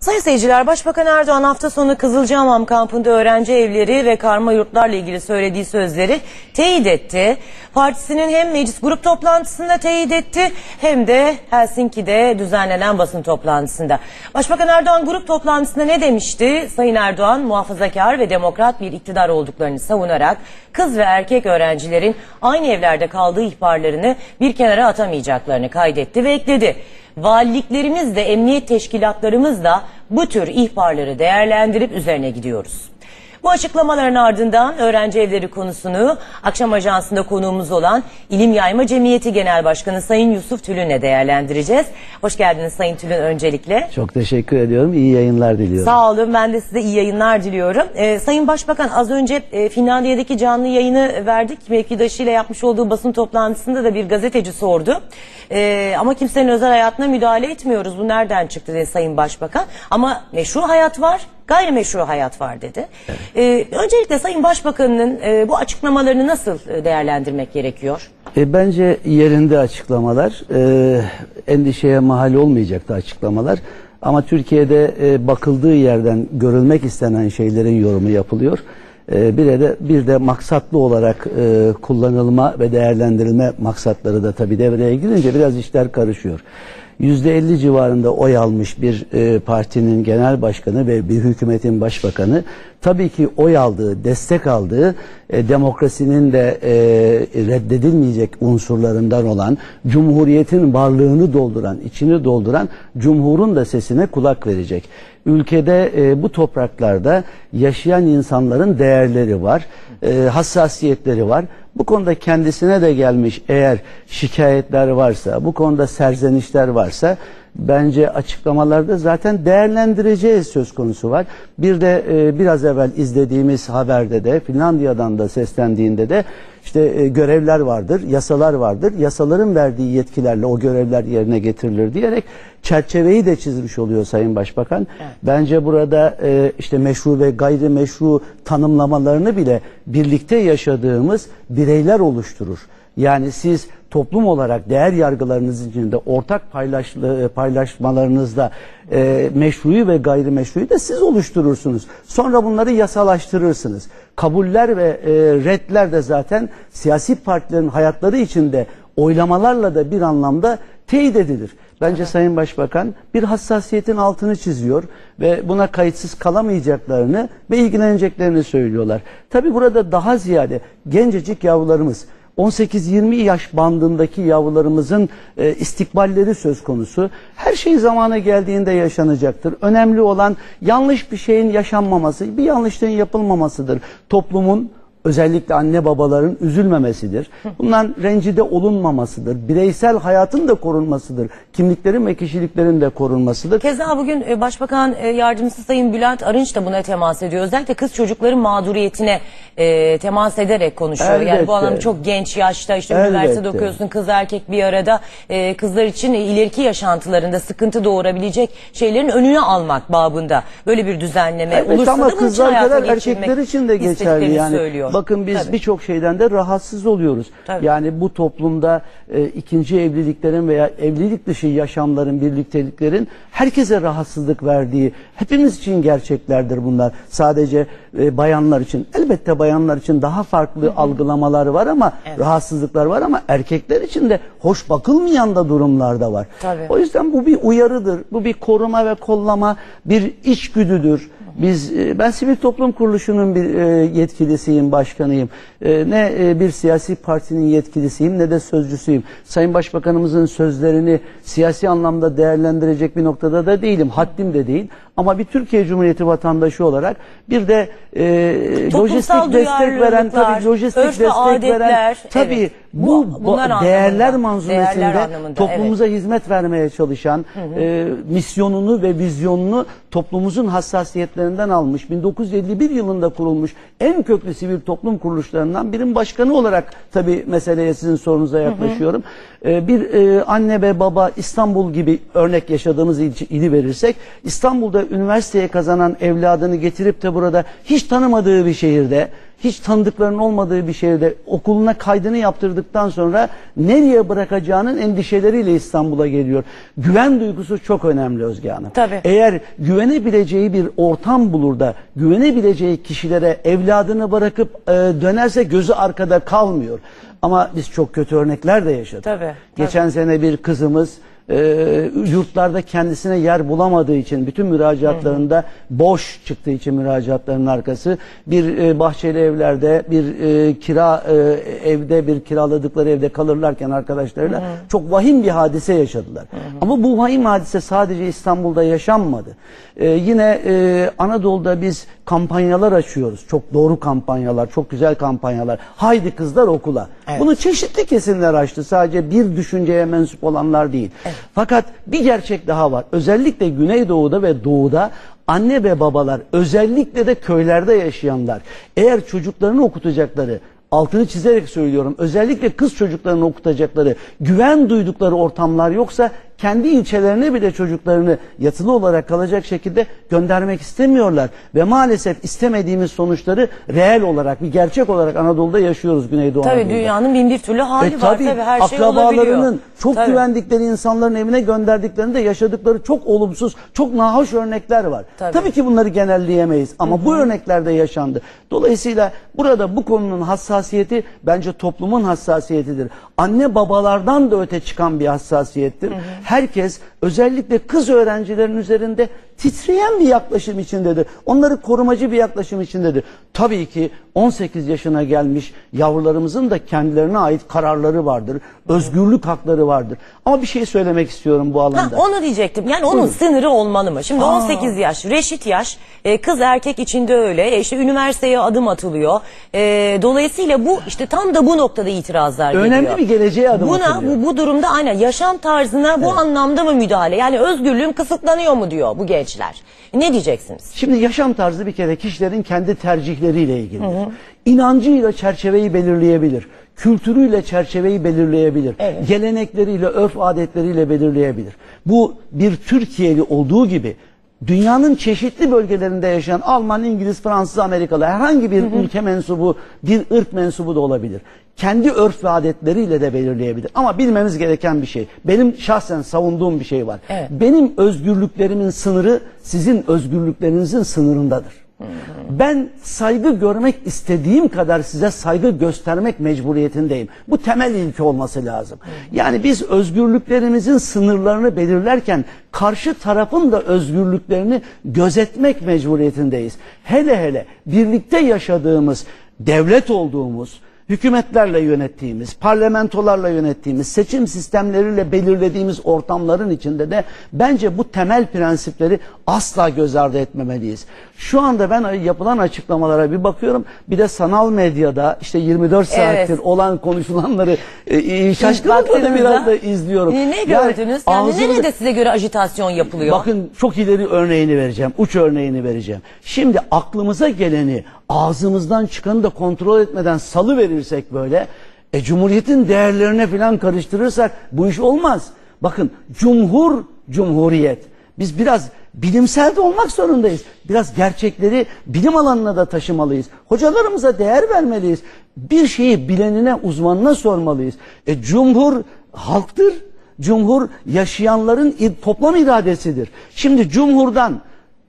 Sayın seyirciler, Başbakan Erdoğan hafta sonu Kızılcahamam kampında öğrenci evleri ve karma yurtlarla ilgili söylediği sözleri teyit etti. Partisinin hem meclis grup toplantısında teyit etti hem de Helsinki'de düzenlenen basın toplantısında. Başbakan Erdoğan grup toplantısında ne demişti? Sayın Erdoğan muhafazakar ve demokrat bir iktidar olduklarını savunarak kız ve erkek öğrencilerin aynı evlerde kaldığı ihbarlarını bir kenara atamayacaklarını kaydetti ve ekledi. Valiliklerimiz de emniyet teşkilatlarımız da bu tür ihbarları değerlendirip üzerine gidiyoruz. Bu açıklamaların ardından öğrenci evleri konusunu akşam ajansında konuğumuz olan İlim Yayma Cemiyeti Genel Başkanı Sayın Yusuf Tülün'le değerlendireceğiz. Hoş geldiniz Sayın Tülün öncelikle. Çok teşekkür ediyorum. İyi yayınlar diliyorum. Sağ olun ben de size iyi yayınlar diliyorum. Ee, Sayın Başbakan az önce e, Finlandiya'daki canlı yayını verdik. Mevkidaşıyla yapmış olduğu basın toplantısında da bir gazeteci sordu. Ee, ama kimsenin özel hayatına müdahale etmiyoruz. Bu nereden çıktı dedi Sayın Başbakan. Ama meşru hayat var, gayrimeşru hayat var dedi. Ee, öncelikle Sayın Başbakan'ın e, bu açıklamalarını nasıl e, değerlendirmek gerekiyor? E, bence yerinde açıklamalar, e, endişeye mahal olmayacaktı açıklamalar. Ama Türkiye'de e, bakıldığı yerden görülmek istenen şeylerin yorumu yapılıyor. E, bir de bir de maksatlı olarak e, kullanılma ve değerlendirilme maksatları da tabii devreye girince biraz işler karışıyor. %50 civarında oy almış bir e, partinin genel başkanı ve bir hükümetin başbakanı tabii ki oy aldığı, destek aldığı e, demokrasinin de e, reddedilmeyecek unsurlarından olan cumhuriyetin varlığını dolduran, içini dolduran cumhurun da sesine kulak verecek. Ülkede e, bu topraklarda yaşayan insanların değerleri var, e, hassasiyetleri var. Bu konuda kendisine de gelmiş eğer şikayetler varsa, bu konuda serzenişler varsa bence açıklamalarda zaten değerlendireceği söz konusu var. Bir de e, biraz evvel izlediğimiz haberde de Finlandiya'dan da seslendiğinde de işte e, görevler vardır, yasalar vardır. Yasaların verdiği yetkilerle o görevler yerine getirilir diyerek çerçeveyi de çizmiş oluyor Sayın Başbakan. Bence burada e, işte meşru ve gayrimeşru tanımlamalarını bile birlikte yaşadığımız bireyler oluşturur. Yani siz toplum olarak değer yargılarınız içinde ortak paylaşlı, paylaşmalarınızda e, meşruyu ve gayrimeşruyu da siz oluşturursunuz. Sonra bunları yasalaştırırsınız. Kabuller ve e, redler de zaten siyasi partilerin hayatları içinde oylamalarla da bir anlamda teyit edilir. Bence Sayın Başbakan bir hassasiyetin altını çiziyor ve buna kayıtsız kalamayacaklarını ve ilgileneceklerini söylüyorlar. Tabi burada daha ziyade gencecik yavrularımız 18-20 yaş bandındaki yavrularımızın e, istikballeri söz konusu. Her şey zamanı geldiğinde yaşanacaktır. Önemli olan yanlış bir şeyin yaşanmaması, bir yanlışlığın yapılmamasıdır. Toplumun özellikle anne babaların üzülmemesidir. Bundan rencide olunmamasıdır. Bireysel hayatın da korunmasıdır. Kimliklerin ve kişiliklerin de korunmasıdır. Keza bugün e, Başbakan e, Yardımcısı Sayın Bülent Arınç da buna temas ediyor. Özellikle kız çocukların mağduriyetine e, temas ederek konuşuyor. Yani Elbette. bu anlamda çok genç yaşta işte Elbette. üniversitede okuyorsun kız erkek bir arada e, kızlar için ileriki yaşantılarında sıkıntı doğurabilecek şeylerin önünü almak babında böyle bir düzenleme Evet olursa ama da bunun için kızlar hayata kadar geçirmek erkekler için de geçerli istediklerini yani. söylüyor. Bakın biz birçok şeyden de rahatsız oluyoruz. Tabii. Yani bu toplumda e, ikinci evliliklerin veya evlilik dışı yaşamların, birlikteliklerin herkese rahatsızlık verdiği hepimiz için gerçeklerdir bunlar. Sadece e, bayanlar için elbette bayanlar için daha farklı algılamalar var ama rahatsızlıklar var ama erkekler için de hoş bakılmayan da durumlar da var. Tabii. O yüzden bu bir uyarıdır. Bu bir koruma ve kollama, bir içgüdüdür. Biz e, ben sivil toplum kuruluşunun bir e, yetkilisiyim, başkanıyım. E, Ne e, bir siyasi partinin yetkilisiyim ne de sözcüsüyüm. Sayın Başbakanımızın sözlerini siyasi anlamda değerlendirecek bir noktada da değilim. Haddim de değil. Ama bir Türkiye Cumhuriyeti vatandaşı olarak bir de e, lojistik destek veren tabii lojistik destek adetler, veren tabii evet. bu, Bu- değerler manzumesinde değerler anlamında, toplumumuza hizmet vermeye çalışan e, misyonunu ve vizyonunu toplumumuzun hassasiyetlerinden almış 1951 yılında kurulmuş en köklü sivil toplum kuruluşlarından birinin başkanı olarak tabii meseleye sizin sorunuza yaklaşıyorum. E, bir e, anne ve baba İstanbul gibi örnek yaşadığımız il, ili verirsek İstanbul'da üniversiteye kazanan evladını getirip de burada hiç tanımadığı bir şehirde hiç tanıdıklarının olmadığı bir şehirde okuluna kaydını yaptırdıktan sonra nereye bırakacağının endişeleriyle İstanbul'a geliyor. Güven duygusu çok önemli Özge Hanım. Tabii. Eğer güvenebileceği bir ortam bulur da güvenebileceği kişilere evladını bırakıp e, dönerse gözü arkada kalmıyor. Ama biz çok kötü örnekler de yaşadık. Tabii, tabii. Geçen sene bir kızımız e, yurtlarda kendisine yer bulamadığı için bütün müracaatlarında boş çıktığı için müracaatların arkası bir e, bahçeli evlerde bir e, kira e, evde bir kiraladıkları evde kalırlarken arkadaşlarıyla çok vahim bir hadise yaşadılar. Ama bu vahim hadise sadece İstanbul'da yaşanmadı. E, yine e, Anadolu'da biz kampanyalar açıyoruz. Çok doğru kampanyalar, çok güzel kampanyalar. Haydi kızlar okula. Bunu çeşitli kesimler açtı. Sadece bir düşünceye mensup olanlar değil. Fakat bir gerçek daha var. Özellikle Güneydoğu'da ve Doğu'da anne ve babalar özellikle de köylerde yaşayanlar eğer çocuklarını okutacakları altını çizerek söylüyorum özellikle kız çocuklarını okutacakları güven duydukları ortamlar yoksa kendi ilçelerine bile çocuklarını yatılı olarak kalacak şekilde göndermek istemiyorlar. Ve maalesef istemediğimiz sonuçları reel olarak bir gerçek olarak Anadolu'da yaşıyoruz Güneydoğu Tabii Anadolu'da. dünyanın bin bir türlü hali E var. tabii, Tabii her şey olabiliyor. çok Tabii. güvendikleri insanların evine gönderdiklerinde yaşadıkları çok olumsuz, çok nahoş örnekler var. Tabii. Tabii, ki bunları genelleyemeyiz ama bu örneklerde yaşandı. Dolayısıyla burada bu konunun hassasiyeti bence toplumun hassasiyetidir. Anne babalardan da öte çıkan bir hassasiyettir. Herkes özellikle kız öğrencilerin üzerinde titreyen bir yaklaşım içindedir. Onları korumacı bir yaklaşım içindedir. Tabii ki 18 yaşına gelmiş yavrularımızın da kendilerine ait kararları vardır. Özgürlük hakları vardır. Ama bir şey söylemek istiyorum bu Ha, alanda. onu diyecektim. Yani onun sınırı olmalı mı? Şimdi 18 yaş, reşit yaş, e, kız erkek içinde öyle. E, işte üniversiteye adım atılıyor. E, dolayısıyla bu işte tam da bu noktada itirazlar geliyor. Önemli bir geleceğe adım Buna, atılıyor. bu, bu durumda aynen yaşam tarzına bu anlamda mı müdahale? Yani özgürlüğüm kısıtlanıyor mu diyor bu gençler. Ne diyeceksiniz? Şimdi yaşam tarzı bir kere kişilerin kendi tercihleriyle ilgilidir. İnancıyla çerçeveyi belirleyebilir. Kültürüyle çerçeveyi belirleyebilir. Evet. Gelenekleriyle, örf adetleriyle belirleyebilir. Bu bir Türkiye'li olduğu gibi dünyanın çeşitli bölgelerinde yaşayan Alman, İngiliz, Fransız, Amerikalı herhangi bir ülke mensubu, bir ırk mensubu da olabilir. Kendi örf ve adetleriyle de belirleyebilir. Ama bilmemiz gereken bir şey. Benim şahsen savunduğum bir şey var. Evet. Benim özgürlüklerimin sınırı sizin özgürlüklerinizin sınırındadır. Ben saygı görmek istediğim kadar size saygı göstermek mecburiyetindeyim. Bu temel ilke olması lazım. Yani biz özgürlüklerimizin sınırlarını belirlerken karşı tarafın da özgürlüklerini gözetmek mecburiyetindeyiz. Hele hele birlikte yaşadığımız, devlet olduğumuz, hükümetlerle yönettiğimiz, parlamentolarla yönettiğimiz, seçim sistemleriyle belirlediğimiz ortamların içinde de bence bu temel prensipleri asla göz ardı etmemeliyiz. Şu anda ben yapılan açıklamalara bir bakıyorum. Bir de sanal medyada işte 24 Evet. saattir olan konuşulanları e, e, şaşkınlıkla biraz da izliyorum. Ne Yani gördünüz? Yani ağzımızı- nerede size göre ajitasyon yapılıyor? Bakın çok ileri örneğini vereceğim. Uç örneğini vereceğim. Şimdi aklımıza geleni ağzımızdan çıkanı da kontrol etmeden salı verirsek böyle e, Cumhuriyet'in değerlerine falan karıştırırsak bu iş olmaz. Bakın cumhur, cumhuriyet. Biz biraz bilimsel de olmak zorundayız. Biraz gerçekleri bilim alanına da taşımalıyız. Hocalarımıza değer vermeliyiz. Bir şeyi bilenine, uzmanına sormalıyız. E, cumhur halktır. Cumhur yaşayanların toplam iradesidir. Şimdi cumhurdan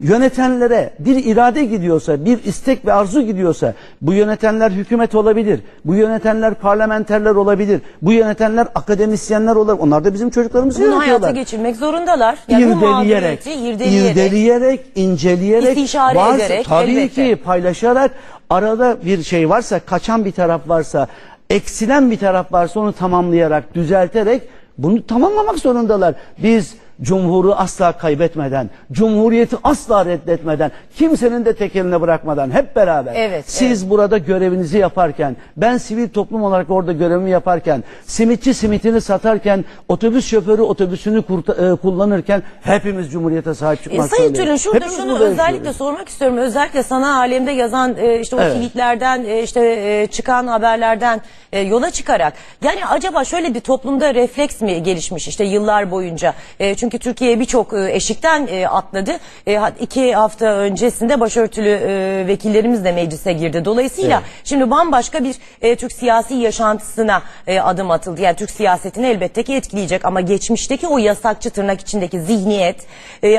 yönetenlere bir irade gidiyorsa, bir istek ve arzu gidiyorsa bu yönetenler hükümet olabilir. Bu yönetenler parlamenterler olabilir. Bu yönetenler akademisyenler olabilir. Onlar da bizim çocuklarımızı Bunu hayata yönetiyorlar. geçirmek zorundalar. Yani irdeleyerek, irdeleyerek. irdeleyerek, inceleyerek, İstişare varsa- ederek, tabii elbette. ki paylaşarak arada bir şey varsa, kaçan bir taraf varsa, eksilen bir taraf varsa onu tamamlayarak, düzelterek bunu tamamlamak zorundalar. Biz Cumhuru asla kaybetmeden, Cumhuriyeti asla reddetmeden, kimsenin de tekeline bırakmadan hep beraber Evet, siz burada görevinizi yaparken, ben sivil toplum olarak orada görevimi yaparken, simitçi simitini satarken, otobüs şoförü otobüsünü e, kullanırken hepimiz Cumhuriyete sahip E, çıkmak Sayın zorundayız. Tülin şurada Hepimiz şunu özellikle yaşıyoruz. sormak istiyorum. Özellikle sana alemde yazan e, işte o Evet. tweetlerden e, işte e, çıkan haberlerden e, yola çıkarak yani acaba şöyle bir toplumda refleks mi gelişmiş işte yıllar boyunca? E, çünkü çünkü Türkiye birçok e, eşikten e, atladı. E, iki hafta öncesinde başörtülü vekillerimiz de meclise girdi. Dolayısıyla Evet. şimdi bambaşka bir Türk siyasi yaşantısına adım atıldı. Yani Türk siyasetini elbette ki etkileyecek ama geçmişteki o yasakçı tırnak içindeki zihniyet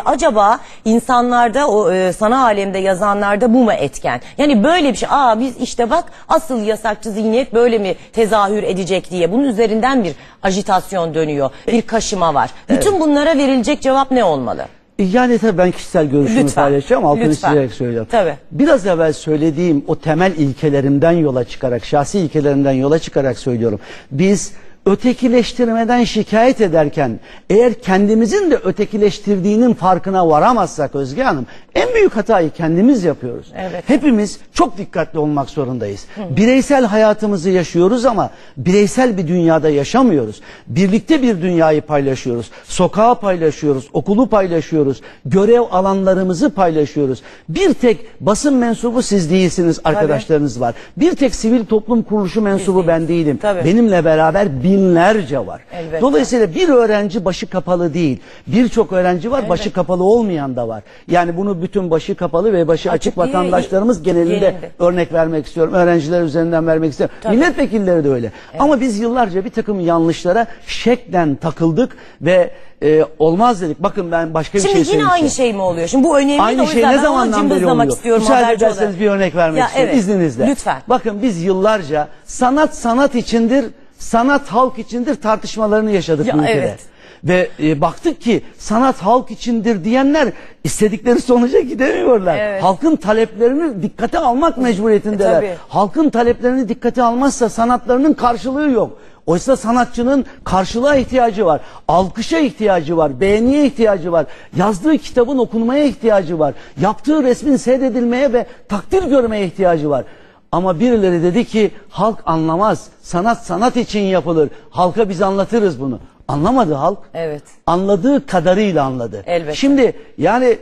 acaba insanlarda o sanal alemde yazanlarda bu mu etken? Yani böyle bir şey. Aa biz işte bak asıl yasakçı zihniyet böyle mi tezahür edecek diye bunun üzerinden bir ajitasyon dönüyor. Bir kaşıma var. Bütün bunlara verilecek cevap ne olmalı? Yani tabii ben kişisel görüşümü Lütfen, paylaşacağım. Altını lütfen. çizerek söylüyorum. Tabii. Biraz evvel söylediğim o temel ilkelerimden yola çıkarak, şahsi ilkelerimden yola çıkarak söylüyorum. Biz ötekileştirmeden şikayet ederken eğer kendimizin de ötekileştirdiğinin farkına varamazsak Özge Hanım en büyük hatayı kendimiz yapıyoruz. Evet. Hepimiz çok dikkatli olmak zorundayız. Bireysel hayatımızı yaşıyoruz ama bireysel bir dünyada yaşamıyoruz. Birlikte bir dünyayı paylaşıyoruz. Sokağı paylaşıyoruz, okulu paylaşıyoruz, görev alanlarımızı paylaşıyoruz. Bir tek basın mensubu siz değilsiniz, arkadaşlarınız var. Bir tek sivil toplum kuruluşu mensubu ben değilim. Tabii. Benimle beraber binlerce var. Elbette. Dolayısıyla bir öğrenci başı kapalı değil. Birçok öğrenci var, başı kapalı olmayan da var. Yani bunu bütün başı kapalı ve başı açık, Açık vatandaşlarımız genelinde genelinde. örnek vermek istiyorum. Öğrenciler üzerinden vermek istiyorum. Tabii. Milletvekilleri de öyle. Ama biz yıllarca bir takım yanlışlara şeklen takıldık ve e, olmaz dedik. Bakın ben başka bir Şimdi şey yine söyleyeceğim. aynı şey mi oluyor? Şimdi bu önemli de Aynı o şey ne zamandan beri oluyor? istiyorum. Müsaade ederseniz bir örnek vermek Ya, istiyorum evet. izninizle. Lütfen. Bakın biz yıllarca sanat sanat içindir, sanat halk içindir tartışmalarını yaşadık Ya, bu ülkede. evet. Ve e, baktık ki sanat halk içindir diyenler istedikleri sonuca gidemiyorlar. Evet. Halkın taleplerini dikkate almak mecburiyetindeler. tabii. Halkın taleplerini dikkate almazsa sanatlarının karşılığı yok. Oysa sanatçının karşılığa ihtiyacı var. Alkışa ihtiyacı var. Beğeniye ihtiyacı var. Yazdığı kitabın okunmaya ihtiyacı var. Yaptığı resmin seyredilmeye ve takdir görmeye ihtiyacı var. Ama birileri dedi ki halk anlamaz. Sanat sanat için yapılır. Halka biz anlatırız bunu. Anlamadı halk. Evet. Anladığı kadarıyla anladı. Elbette. Şimdi yani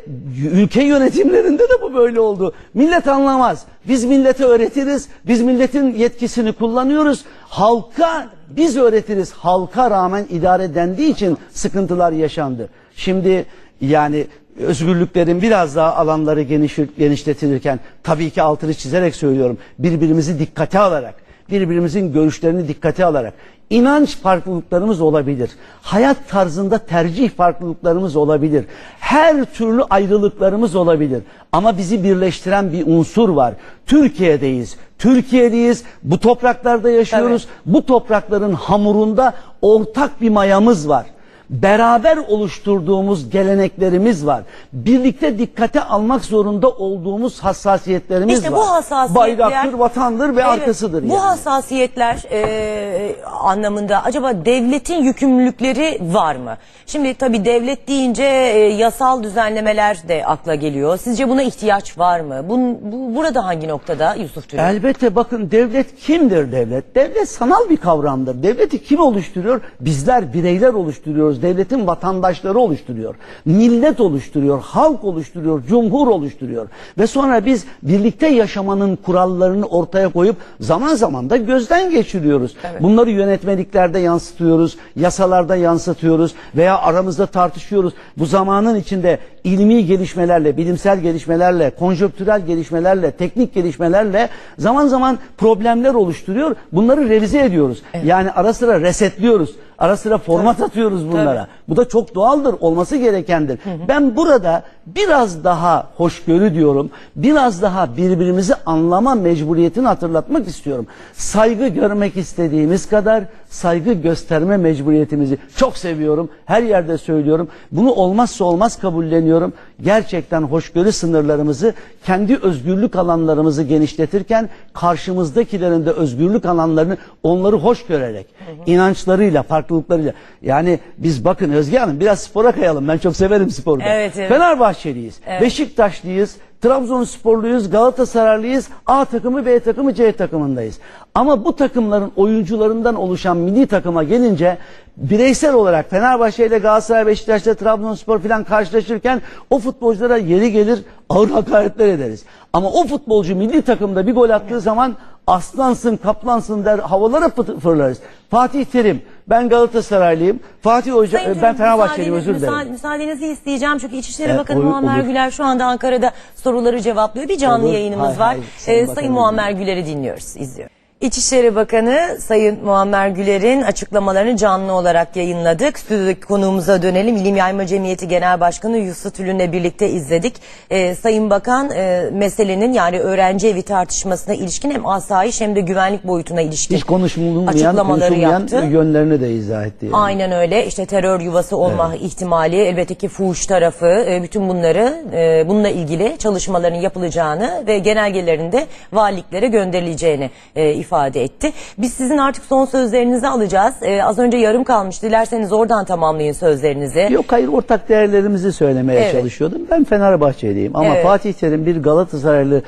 ülke yönetimlerinde de bu böyle oldu. Millet anlamaz. Biz millete öğretiriz. Biz milletin yetkisini kullanıyoruz. Halka biz öğretiriz. Halka rağmen idare dendiği için sıkıntılar yaşandı. Şimdi yani özgürlüklerin biraz daha alanları geniş, genişletilirken tabii ki altını çizerek söylüyorum. Birbirimizi dikkate alarak, birbirimizin görüşlerini dikkate alarak inanç farklılıklarımız olabilir. Hayat tarzında tercih farklılıklarımız olabilir. Her türlü ayrılıklarımız olabilir. Ama bizi birleştiren bir unsur var. Türkiye'deyiz. Türkiye'liyiz. Bu topraklarda yaşıyoruz. Bu toprakların hamurunda ortak bir mayamız var beraber oluşturduğumuz geleneklerimiz var. Birlikte dikkate almak zorunda olduğumuz hassasiyetlerimiz İşte var. bu hassasiyetler Bayraktır, vatandır ve Evet, arkasıdır Bu yani. hassasiyetler e, anlamında acaba devletin yükümlülükleri var mı? Şimdi tabii devlet deyince e, yasal düzenlemeler de akla geliyor. Sizce buna ihtiyaç var mı? Bun, bu, burada hangi noktada Yusuf Türel? Elbette bakın devlet kimdir devlet? Devlet sanal bir kavramdır. Devleti kim oluşturuyor? Bizler bireyler oluşturuyoruz. Devletin vatandaşları oluşturuyor. Millet oluşturuyor, halk oluşturuyor, cumhur oluşturuyor. Ve sonra biz birlikte yaşamanın kurallarını ortaya koyup zaman zaman da gözden geçiriyoruz. Bunları yönetmeliklerde yansıtıyoruz, yasalarda yansıtıyoruz veya aramızda tartışıyoruz. Bu zamanın içinde ilmi gelişmelerle, bilimsel gelişmelerle, konjonktürel gelişmelerle, teknik gelişmelerle zaman zaman problemler oluşturuyor. Bunları revize ediyoruz. Yani ara sıra resetliyoruz. Ara sıra format atıyoruz bunlara. Bu da çok doğaldır, olması gerekendir. Ben burada biraz daha hoşgörü diyorum. Biraz daha birbirimizi anlama mecburiyetini hatırlatmak istiyorum. Saygı görmek istediğimiz kadar saygı gösterme mecburiyetimizi çok seviyorum. Her yerde söylüyorum. Bunu olmazsa olmaz kabulleniyorum. Gerçekten hoşgörü sınırlarımızı, kendi özgürlük alanlarımızı genişletirken karşımızdakilerin de özgürlük alanlarını onları hoş görerek, inançlarıyla, farklılıklarıyla. Yani biz bakın Özge Hanım biraz spora kayalım. Ben çok severim sporu. da. Evet, evet. Fenerbahçeliyiz. Beşiktaşlıyız. Trabzonsporluyuz, Galatasaraylıyız, A takımı, B takımı, C takımındayız. Ama bu takımların oyuncularından oluşan milli takıma gelince bireysel olarak Fenerbahçe ile Galatasaray, Beşiktaş'ta Trabzonspor falan karşılaşırken o futbolculara yeri gelir ağır hakaretler ederiz. Ama o futbolcu milli takımda bir gol attığı zaman aslansın, kaplansın der havalara fı- fırlarız. Fatih Terim, ben Galatasaraylıyım. Fatih Hoca, Sayın e, ben Fenerbahçeliyim özür dilerim. müsa- müsaadenizi isteyeceğim çünkü İçişleri Evet, Bakanı olur, Muammer olur. Güler şu anda Ankara'da soruları cevaplıyor. Bir canlı Olur. yayınımız Hay var. hay, Sayın Ee. Sayın Muammer Güler'i dinliyoruz, izliyoruz. İçişleri Bakanı Sayın Muammer Güler'in açıklamalarını canlı olarak yayınladık. Stüdyodaki konuğumuza dönelim. İlim Yayma Cemiyeti Genel Başkanı Yusuf Tülün'le birlikte izledik. Ee, Sayın Bakan e, meselenin yani öğrenci evi tartışmasına ilişkin hem asayiş hem de güvenlik boyutuna ilişkin Hiç konuşulmayan, açıklamaları konuşulmayan yaptı. yönlerini de izah etti. yani. Aynen öyle. İşte terör yuvası olma ihtimali, elbette ki fuhuş tarafı, e, bütün bunları e, bununla ilgili çalışmaların yapılacağını ve genelgelerinde valiliklere gönderileceğini e, ifade etti. Biz sizin artık son sözlerinizi alacağız. E, az önce yarım kalmış. Dilerseniz oradan tamamlayın sözlerinizi. Yok hayır ortak değerlerimizi söylemeye Evet. çalışıyordum. Ben Fenerbahçeliyim ama Evet. Fatih Terim bir Galatasaraylı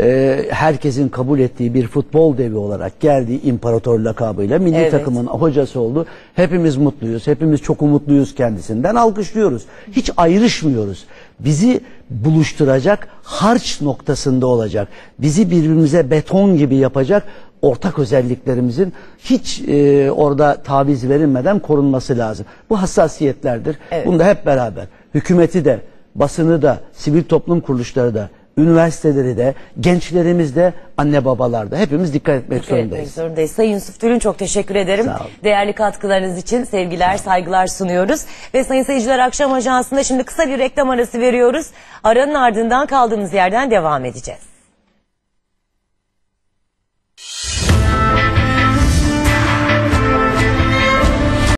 e, herkesin kabul ettiği bir futbol devi olarak geldiği imparator lakabıyla milli Evet. takımın hocası oldu. Hepimiz mutluyuz. Hepimiz çok umutluyuz kendisinden. Alkışlıyoruz. Hiç ayrışmıyoruz. Bizi buluşturacak harç noktasında olacak. Bizi birbirimize beton gibi yapacak ortak özelliklerimizin hiç e, orada taviz verilmeden korunması lazım. Bu hassasiyetlerdir. Evet. Bunda hep beraber hükümeti de, basını da, sivil toplum kuruluşları da, üniversiteleri de, gençlerimiz de, anne babalar da hepimiz dikkat etmek Teşekkür etmek zorundayız. zorundayız. Sayın Yusuf Tülün çok teşekkür ederim. Değerli katkılarınız için sevgiler, saygılar sunuyoruz. Ve sayın seyirciler akşam ajansında şimdi kısa bir reklam arası veriyoruz. Aranın ardından kaldığımız yerden devam edeceğiz.